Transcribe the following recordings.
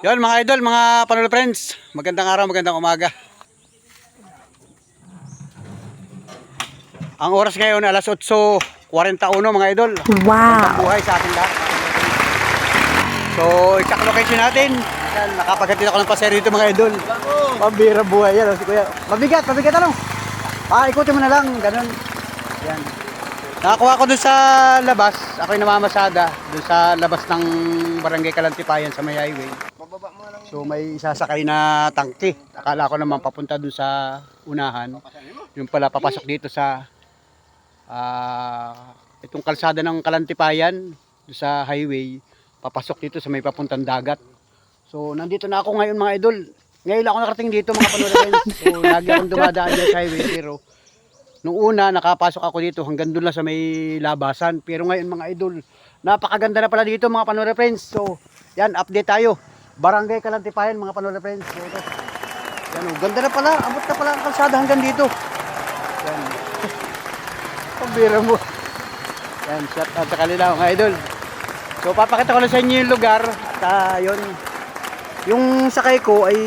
Yon mga idol, mga panolo friends. Magandang araw, magandang umaga. Ang oras ngayon alas 8.41 mga idol. Wow. Buhay sa ating lahat. So, exact location natin. Yan, nakapaghatid ako ng pasero dito mga idol. Pambira buhay yan. oh, Si kuya. Mabigat, mabigat ano? Ah, ikutin mo na lang. Ganun. Yan. Nakakuha ko dun sa labas. Ako yung namamasada. Dun sa labas ng Barangay Kalantipayan sa may highway. So may isasakay na tangke. Akala ko naman papunta dun sa unahan. Yung pala papasok dito sa ah itong kalsada ng Kalantipayan sa highway. Papasok dito sa may papuntang dagat. So nandito na ako ngayon mga idol. Ngayon ako nakarating dito mga panood. So lagi akong dumadaan dyan sa highway pero Nung una, nakapasok ako dito hanggang doon lang sa may labasan. Pero ngayon mga idol, napakaganda na pala dito mga panore friends. So, yan, update tayo. Barangay Kalantipayan mga panore friends. So, ito. Yan, oh, ganda na pala. Abot na pala ang kalsada hanggang dito. Yan. Pambira mo. Yan, shout out sa kanila mga idol. So, papakita ko lang sa inyo yung lugar. At ah, yun, yung sakay ko ay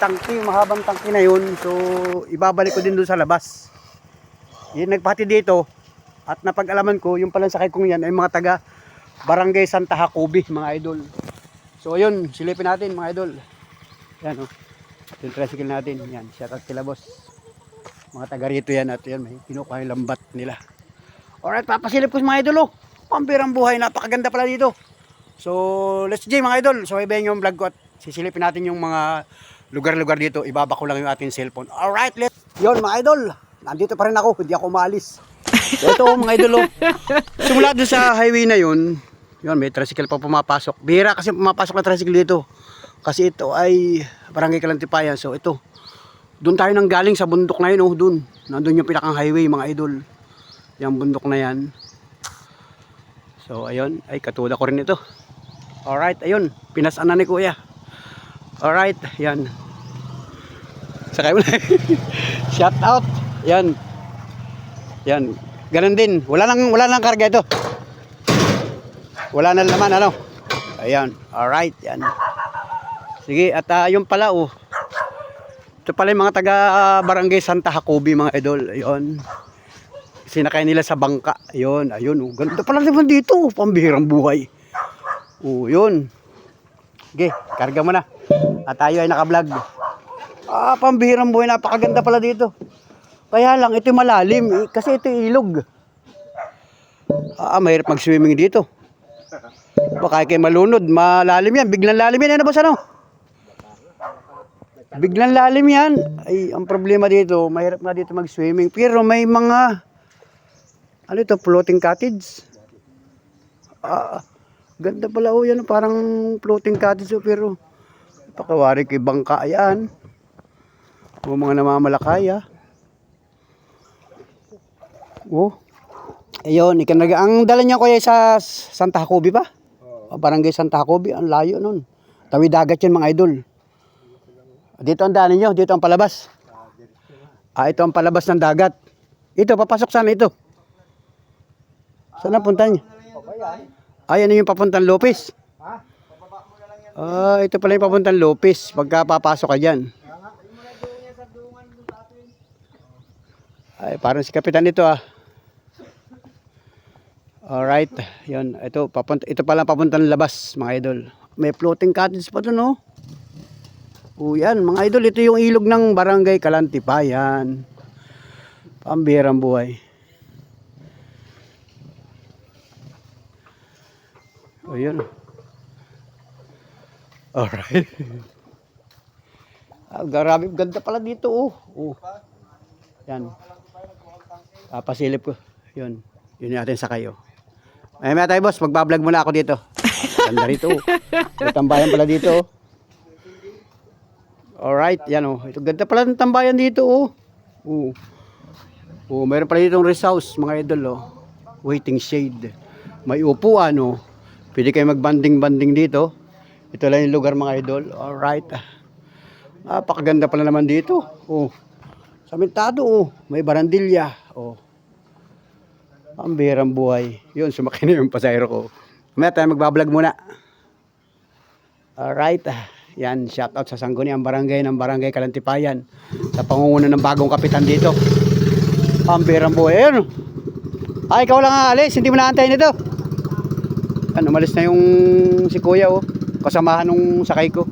tangki, mahabang tangki na yun. So, ibabalik ko din doon sa labas. Yung nagpati dito at napag-alaman ko, yung palang sakay kong yan ay mga taga Barangay Santa Jacobi, mga idol. So ayun, silipin natin mga idol. Yan o. Oh. Yung tricycle natin. Yan, shout out sila boss. Mga taga rito yan at yan, may kinukuha yung lambat nila. Alright, papasilip ko mga idol oh. Pambirang buhay, napakaganda pala dito. So, let's J mga idol. So, ibayin yung vlog ko at sisilipin natin yung mga lugar-lugar dito. Ibaba ko lang yung ating cellphone. Alright, let's... Yon mga idol. Nandito pa rin ako, hindi ako umalis. So, ito mga idol oh. Simula doon sa highway na yun, yun, may tricycle pa pumapasok. Bihira kasi pumapasok na tricycle dito. Kasi ito ay barangay Kalantipayan. So ito, doon tayo nang galing sa bundok na yun oh, doon. Nandun yung pinakang highway mga idol. Yung bundok na yan. So ayun, ay katulad ko rin ito. Alright, ayun, pinasaan na ni kuya. Alright, yan. Sakay mo na. Shout out. Yan. Yan. Ganun din. Wala nang wala nang karga ito. Wala na laman ano. Ayan. Alright. Yan. Sige. At uh, yung pala oh. Ito pala yung mga taga ah, Barangay Santa Jacobi mga idol. Ayun. Sinakay nila sa bangka. Ayun. Ayun. Oh. Ganda pala naman dito. oh. Pambihirang buhay. Oh, yun. Sige. Karga mo na. At tayo ay naka-vlog. Ah, pambihirang buhay. Napakaganda pala dito. Kaya lang, ito malalim. eh, Kasi ito ilog. Ah, mahirap mag-swimming dito. Baka kayo malunod, malalim yan. Biglang lalim yan, ano boss ano? Biglang lalim yan. Ay, ang problema dito, mahirap nga dito mag-swimming. Pero may mga, ano ito, floating cottage. Ah, ganda pala oh yan, parang floating cottage oh, pero pakawari kay bangka yan. O mga namamalakaya. Oh. Ayun, ikanaga. Ang dala niya kuya sa Santa Jacobi ba? Barangay Santa Jacobi, ang layo nun. Tawid dagat yun mga idol. Dito ang daanan nyo, dito ang palabas. Ah, ito ang palabas ng dagat. Ito, papasok sana ito. Saan ang punta niya? Ay, ano yung papuntang Lopez? Ah, ito pala yung papuntang Lopez. Pagka papasok ka dyan. Ay, parang si Kapitan ito ah. Alright, yun. Ito, papunta, ito pala papuntang labas, mga idol. May floating cottage pa doon, oh. O yan, mga idol, ito yung ilog ng barangay Kalantipayan. Pambirang buhay. O yun. Alright. ah, grabe, ganda pala dito, oh. oh. Yan. Papasilip ko. Yun. Yun yung ating sakayo. May may tayo boss, magbablog muna ako dito. Ganda rito. oh. May tambayan pala dito. oh. Alright, yan oh. Ito ganda pala ng tambayan dito oh. Oo. Oh, meron pala ditong rest house mga idol oh. Waiting shade. May upuan oh. Pwede kayo magbanding-banding dito. Ito lang yung lugar mga idol. Alright. Napakaganda pala naman dito. Oh. Samentado oh. May barandilya. Oh. Ang bihirang buhay. Yun, sumakay na yung pasayro ko. Mamaya tayo magbablog muna. Alright. Yan, shout out sa Sangguniang Barangay ng Barangay Kalantipayan. Sa pangunguna ng bagong kapitan dito. Pambirang buhay. Ayun. Ay, ikaw lang alis. Hindi mo naantay nito. Ano, umalis na yung si kuya oh. Kasamahan nung sakay ko.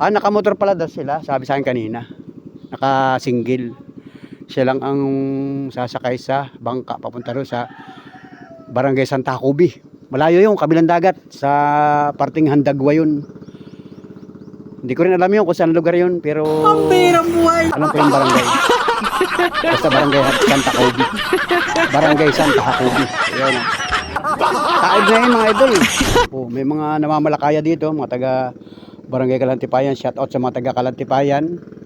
Ah, nakamotor pala daw sila. Sabi sa akin kanina. Naka-single. Siya lang ang sasakay sa bangka papunta ro sa Barangay Santa Cubi. Malayo yung kabilang dagat sa parting Handagwa yun. Hindi ko rin alam yun kung saan lugar yun pero buhay! alam ko yung barangay. Basta barangay Santa Cubi. Barangay Santa Cubi. Ayun. ah. Taib na yun mga idol. Oh, may mga namamalakaya dito, mga taga Barangay Kalantipayan. Shout out sa mga taga Kalantipayan.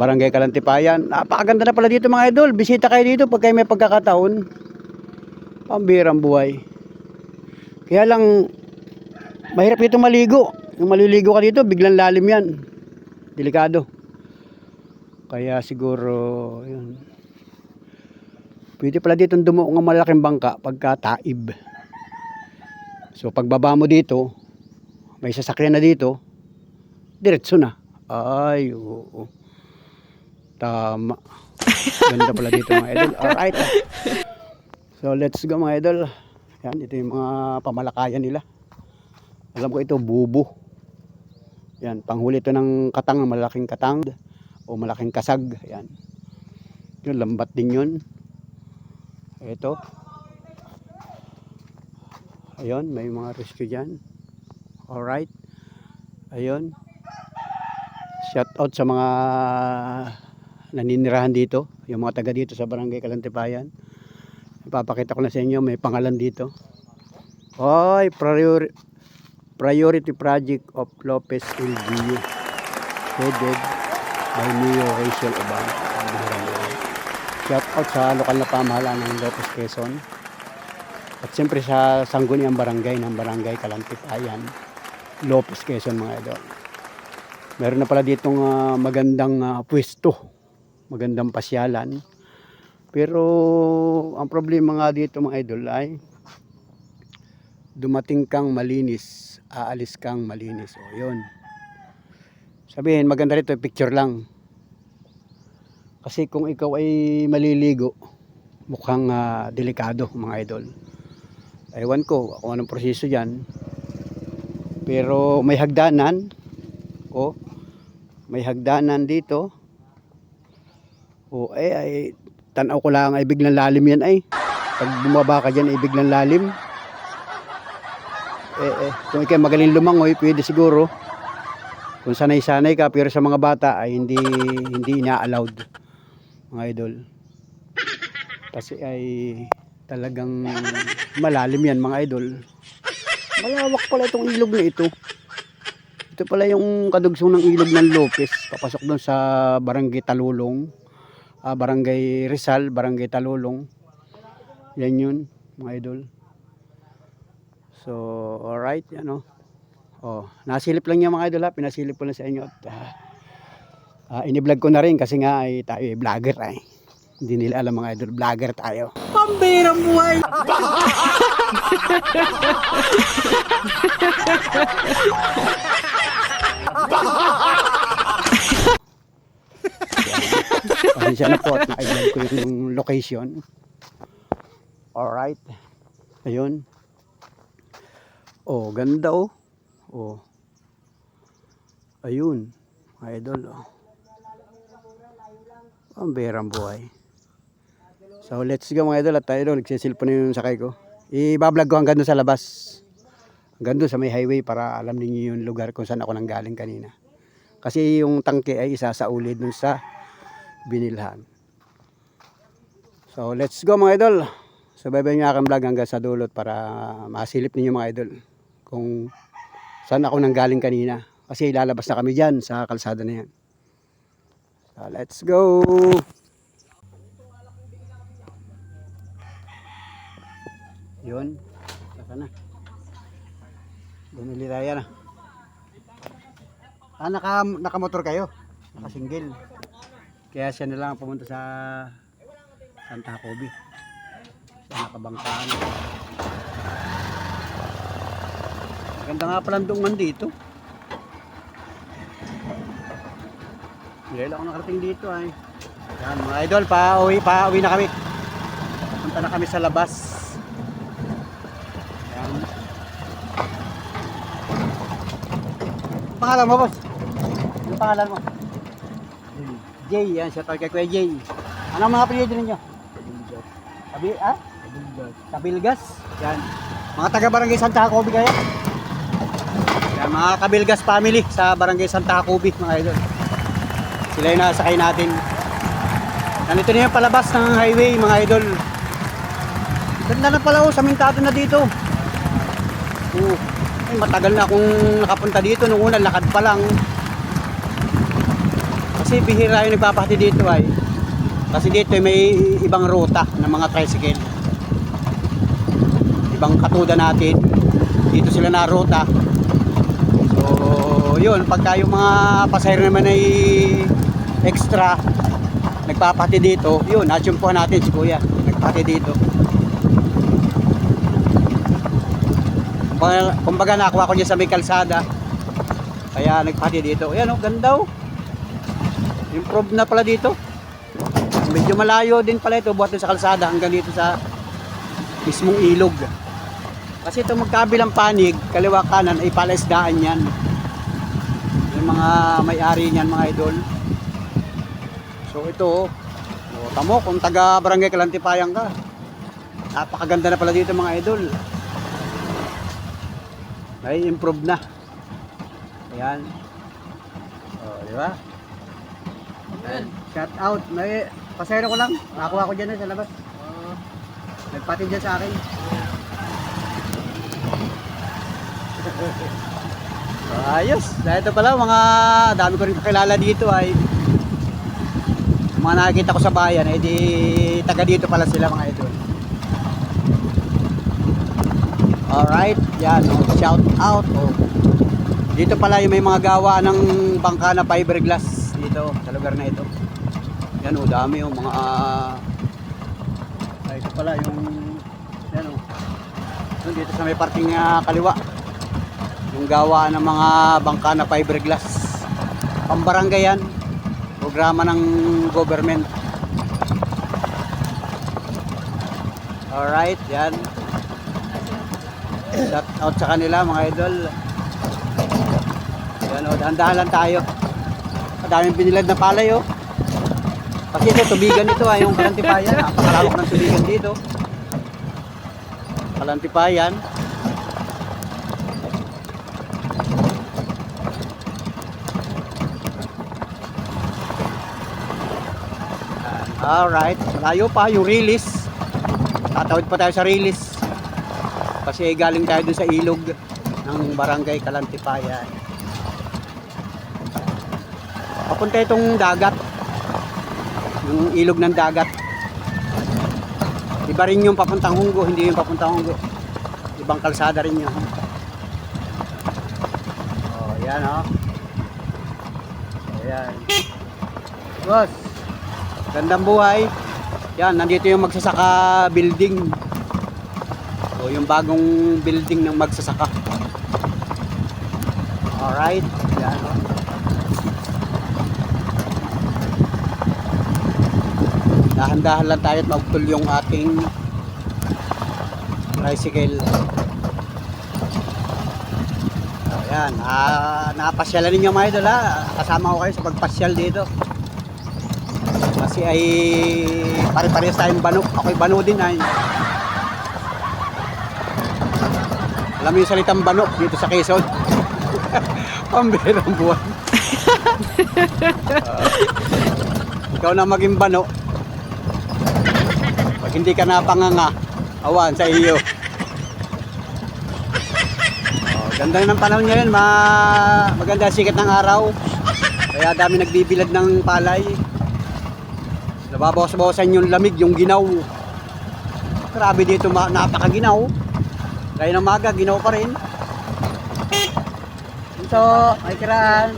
Barangay Kalantipayan. Napakaganda na pala dito mga idol. Bisita kayo dito pag kayo may pagkakataon. Pambirang buhay. Kaya lang, mahirap dito maligo. Yung maliligo ka dito, biglang lalim yan. Delikado. Kaya siguro, yun. Pwede pala dito dumuo ng malaking bangka pagka taib. So pagbaba mo dito, may sasakyan na dito, diretso na. Ay, oo. Tama. Ganda pala dito mga idol. Alright. So let's go mga idol. Yan, ito yung mga pamalakayan nila. Alam ko ito, bubo. Yan, panghuli ito ng katang, malaking katang o malaking kasag. Yan. Yun, lambat din yun. Ito. Ayun, may mga rescue dyan. Alright. Ayun. Shout out sa mga naninirahan dito. Yung mga taga dito sa Barangay Kalantipayan. Ipapakita ko na sa inyo, may pangalan dito. Oy, priority, priority project of Lopez LGU. Headed by Mayor Rachel Obama. Shout out sa lokal na pamahalaan ng Lopez Quezon. At siyempre sa Sangguniang Barangay ng Barangay Kalantipayan, Lopez Quezon mga idol. Meron na pala ditong ah, magandang ah, pwesto, magandang pasyalan. Pero ang problema nga dito mga idol ay dumating kang malinis, aalis kang malinis. O yun. Sabihin, maganda rito, picture lang. Kasi kung ikaw ay maliligo, mukhang ah, delikado mga idol. Ewan ko kung anong proseso yan. Pero may hagdanan. O, may hagdanan dito. O, eh, ay, tanaw ko lang ay biglang lalim yan ay. Pag bumaba ka dyan ay biglang lalim. Eh, eh, kung ikaw magaling lumangoy, pwede siguro. Kung sanay-sanay ka, pero sa mga bata ay hindi, hindi ina-allowed mga idol. Kasi ay talagang malalim yan mga idol. Malawak pala itong ilog na ito. Ito pala yung kadugsong ng ilog ng Lopez. Papasok doon sa Barangay Talulong. Ah, Barangay Rizal, Barangay Talulong. Yan yun mga idol. So, alright, ano. Oh, nasilip lang niya mga idol ha. Pinasilip ko lang sa inyo. At, ah, ah, ini-vlog ko na rin kasi nga ay tayo ay vlogger ay. Hindi nila alam mga idol, vlogger tayo. Pambirang buhay! Pasensya na po at na-vlog ko yung location. Alright. Ayun. Oh, ganda oh. Oh. Ayun. Idol oh. Ang berang buhay. So let's go mga idol at tayo doon. Nagsisilpo na yung sakay ko. I-vlog ko hanggang doon sa labas. Hanggang doon sa may highway para alam niyo yung lugar kung saan ako nang galing kanina. Kasi yung tangke ay isa sa ulid dun sa binilhan. So let's go mga idol. Subaybay niyo aking vlog hanggang sa dulot para masilip ninyo mga idol kung saan ako nang galing kanina. Kasi ilalabas na kami dyan sa kalsada na yan. So let's go! Yun. Saka na. Bumili tayo na. Ah, naka, nakamotor kayo? Nakasingle. Kaya siya na lang ang pumunta sa Santa Jacobi. Sa nakabangkaan. Maganda nga pala dungan dito. Ngayon ako nakarating dito ay. Yan mga idol, pa-uwi, pa-uwi na kami. Punta na kami sa labas. Yan. Pangalan mo, boss? Ano pangalan mo? Jay, yan siya kay Kuya Jay. Ano mga apelyido ninyo? Kabi, ah? Kabilgas. Yan. Mga taga Barangay Santa Jacobi kayo? Yan, mga Kabilgas family sa Barangay Santa Jacobi, mga idol. Sila yung nasakay natin. Nandito na yung palabas ng highway, mga idol. Ganda na pala oh, samintado na dito. Ay, matagal na akong nakapunta dito. Nung una, lakad pa lang. Kasi bihira yung nagpapahati dito ay. Kasi dito ay may ibang ruta ng mga tricycle. Ibang katuda natin. Dito sila na ruta. So, yun. Pagka yung mga pasahero naman ay extra, nagpapahati dito, yun, natsumpuhan natin si Kuya. Nagpahati dito. Kumbaga, nakuha ko niya sa may kalsada. Kaya nagpahati dito. Ayan oh, ganda oh. Improve na pala dito. Medyo malayo din pala ito buhat sa kalsada hanggang dito sa mismong ilog. Kasi ito magkabilang panig, kaliwa kanan ay palaisdaan yan. Yung mga may-ari niyan mga idol. So ito, oh, tamo kung taga Barangay Kalantipayan ka. Napakaganda na pala dito mga idol. May improve na. Ayan. Oh, di ba? Ayan. Shout out. May pasayro ko lang. Nakakuha ko dyan eh, sa labas. Nagpati dyan sa akin. so, ayos. Dahil ito pala, mga dami ko rin kakilala dito ay mga nakikita ko sa bayan, eh di taga dito pala sila mga idol. Alright, yan, oh, shout out. Oh. Dito pala yung may mga gawa ng bangka na fiberglass dito lugar na ito. Yan oh, dami oh, mga ay, ito pala yung yan oh. Doon dito sa may parting ah, kaliwa. Yung gawa ng mga bangka na fiberglass. Pambarangay yan. Programa ng government. Alright, yan. Shout out sa kanila mga idol. Yan o, dahan-dahan lang tayo. Madaming binilad na palay o. Kasi ito, tubigan ito ha, yung kalantipayan. Napakalawak ng tubigan dito. Kalantipayan. Alright, malayo pa yung release. Tatawid pa tayo sa release. Kasi galing tayo dun sa ilog ng barangay Kalantipayan. Papunta itong dagat. Yung ilog ng dagat. Iba rin yung papuntang Hunggo, hindi yung papuntang Hunggo. Ibang kalsada rin yun. Oh, yan oh. Ayan. Boss, gandang buhay. Yan, nandito yung magsasaka building. O yung bagong building ng magsasaka. Alright. Yan. o. Dahan-dahan lang tayo at magtul yung ating tricycle. O, yan. Ah, napasyalan ninyo mga idol ha. Kasama ko kayo sa pagpasyal dito. Kasi ay pare-parehas tayong bano. Ako'y bano din ay. Alam mo yung salitang bano dito sa Quezon? Pambirang buwan. Ah, ikaw na maging bano. Pag hindi ka napanganga, awan sa iyo. Oh, ganda ng panahon ngayon, ma maganda sikat ng araw. Kaya dami nagbibilad ng palay. Nababawas-bawasan yung lamig, yung ginaw. Grabe dito, napakaginaw. Kaya ng maga, ginaw pa rin. Ito, ay kiran.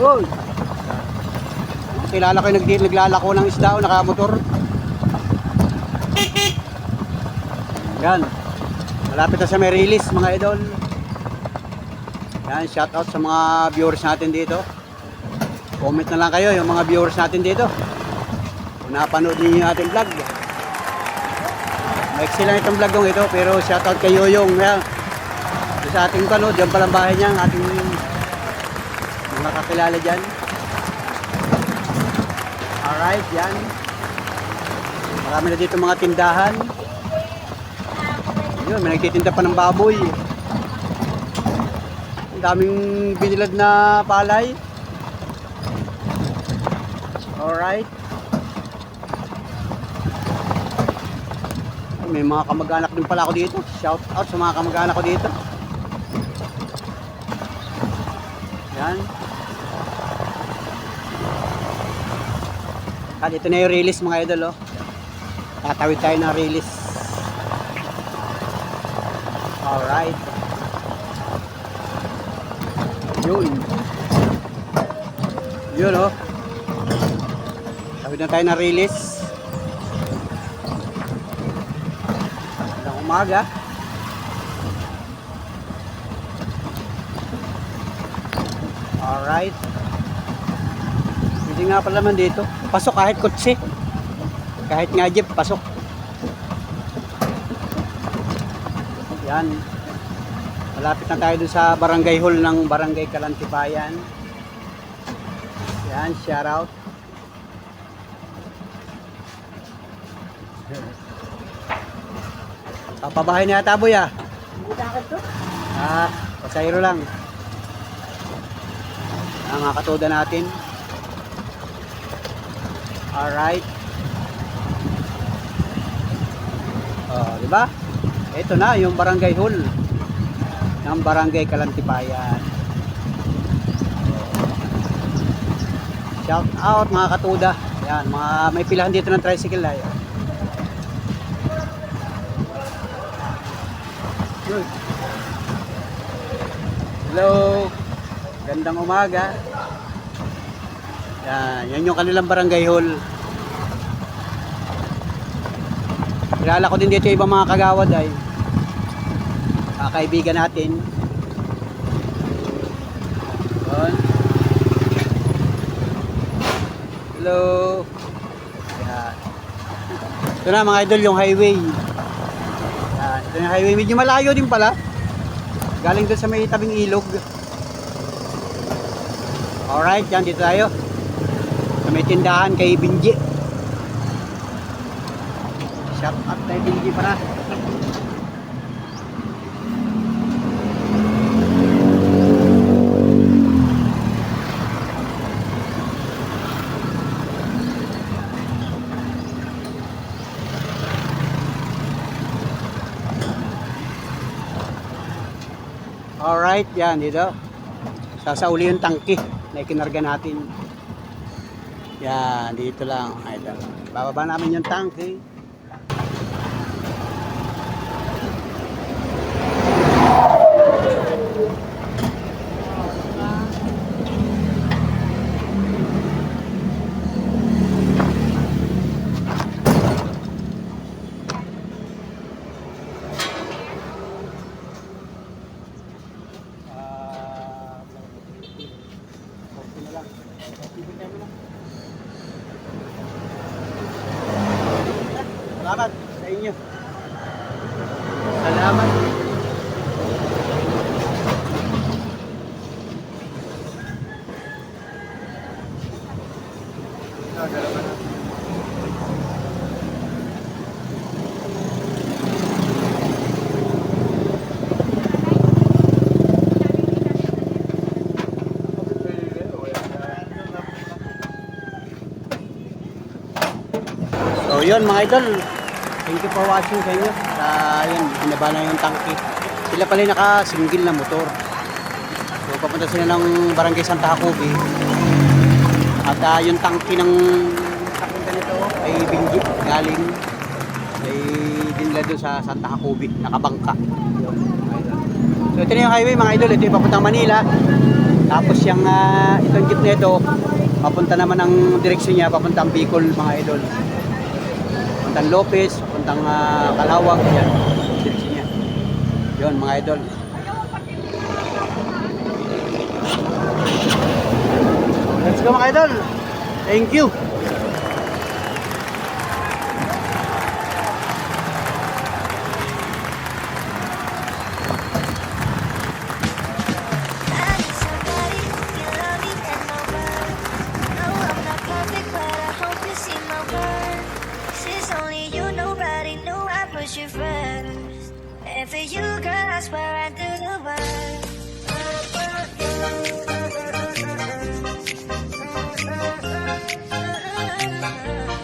Uy! Kilala ko nag naglalako ng isda o nakamotor. Yan. Malapit na sa may release mga idol. Yan, shout out sa mga viewers natin dito. Comment na lang kayo yung mga viewers natin dito. Kung napanood niyo yung ating vlog. Maiksi lang itong vlog kong ito, pero shout out kay Yoyong. Yan. Sa ating panood, dyan palang bahay niya, ating mga kakilala dyan. Alright, yan. Marami na dito mga tindahan. Yun, may nagtitinda pa ng baboy. Ang daming binilad na palay. Alright. Ay, May mga kamag-anak din pala ako dito. Shout out sa mga kamag-anak ko dito. Yan. At ito na yung release mga idol oh. Tatawid tayo ng release. Alright. Yun. Yun oh. Tawid na tayo ng release. Magandang umaga. Alright. Hindi nga pala naman dito. Pasok kahit kotse. Kahit nga jeep, pasok. Yan. Malapit na tayo dun sa barangay hall ng barangay Kalantipayan. Yan, shout out. Papabahay na yata boy ah. Hindi. Ah, pasayro lang. Ang mga katoda natin. Alright. Oh, di ba? Ito na yung barangay hall ng barangay Kalantipayan. Shout out mga katuda. Yan, mga may pilahan dito ng tricycle ay. Hello. Gandang umaga. Yan, yan yung kanilang barangay hall. Kilala ko din dito yung ibang mga kagawad ay mga kaibigan natin. Yun. Hello. Yan. Ito na mga idol yung highway. Yan. Ito yung highway. Medyo malayo din pala. Galing doon sa may tabing ilog. Alright, yan dito tayo. May tindahan kay Binji. Shout out kay Binji para. Alright, yan dito. Sasauli yung tangki na ikinarga natin. Yan, dito lang. Idol. Bababa namin yung tangki. Ah, okay na lang. Bibigyan mo lang. Salamat sa inyo. Salamat. Ah, dalawa na. So yun mga idol, thank you for watching sa inyo. Sa yun, binaba na yung tangke. Sila pala yung naka-single na motor. So papunta sila ng barangay Santa Jacobi. At ah, yung tangke ng papunta nito ay Bingi, galing ay dinla doon sa Santa Jacobi, nakabangka. So ito na yung highway mga idol, ito yung papuntang Manila. Tapos yung ah, itong jeep na ito, papunta naman ang direksyon niya, papuntang Bicol mga idol papuntang Lopez, papuntang ah, uh, Kalawag, yan. Diretso niya. Yun, mga idol. Let's go mga idol. Thank you. to you, girl, I swear I do the work. Oh, oh, oh,